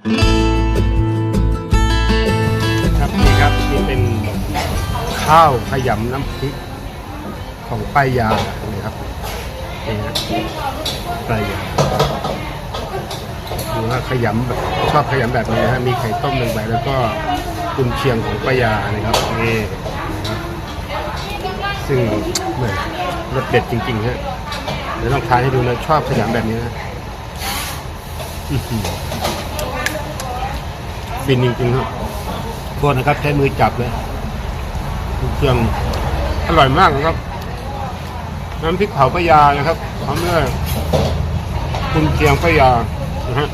ครับนี่ครับนี่เป็นข้าวขยำน้ำพริกของป้ายานี่ครับนี่ฮะป้ายาดูว่าขยำแบบชอบขยำแบบนี้นะฮะมีไข่ต้มหนึ่งใบแล้วก็กุนเชียงของป้ายานะครับนี่ซึ่งเหมือนรสเด็ดจริงๆฮะเดี๋ยวต้องทานให้ดูนะชอบขยำแบบนี้นะ ฟินจริงๆครับโทษนะครับ ใช้มือจับเลยเครื่องอร่อยมากนะครับ น้ำพริกเผาปะยานะครับพร้อมด้วยคุณเชียงปะยานะฮะ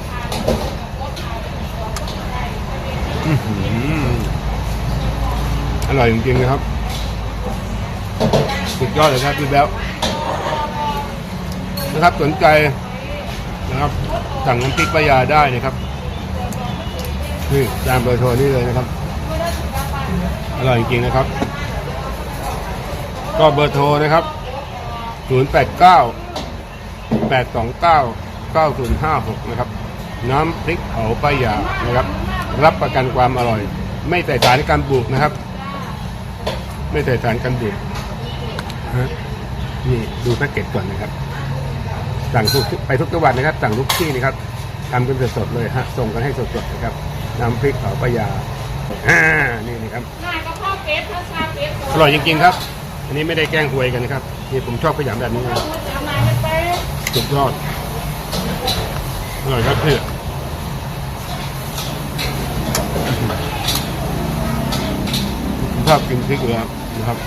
อื้อหืออร่อยจริงๆนะครับสุดยอดเลยครับพี่แบ๊วนะครับสนใจนะครับสั่งน้ำพริกปะยาได้นะครับ นี่ตามเบอร์โทรนี่เลยนะครับ อร่อยจริงๆนะครับ ก็เบอร์โทรนะครับ 089 829 9056 นะครับ น้ำพริกเผาป้ายานะครับ รับประกันความอร่อย ไม่ใส่สารกันบูดนะครับ ไม่ใส่สารกันบูดฮะนี่ดูแพ็กเกจก่อนนะครับ สั่งทุกไปทุกจังหวัดนะครับ สั่งทุกที่นะครับทำกันสดๆเลยฮะส่งกันให้สดๆนะครับ น้ำพริกเผาปลายาอ่านี่นะครับหน้ากระเพาะเป็ดข้าวชาเป็ดอร่อยจริงๆครับ อันนี้ไม่ได้แกล้งหวยกันนะครับนี่ผมชอบขยำแบบนี้นะเอามาให้ไปสุดยอดอร่อยครับพี่ผมชอบกินพริกอยู่แล้วนะครับ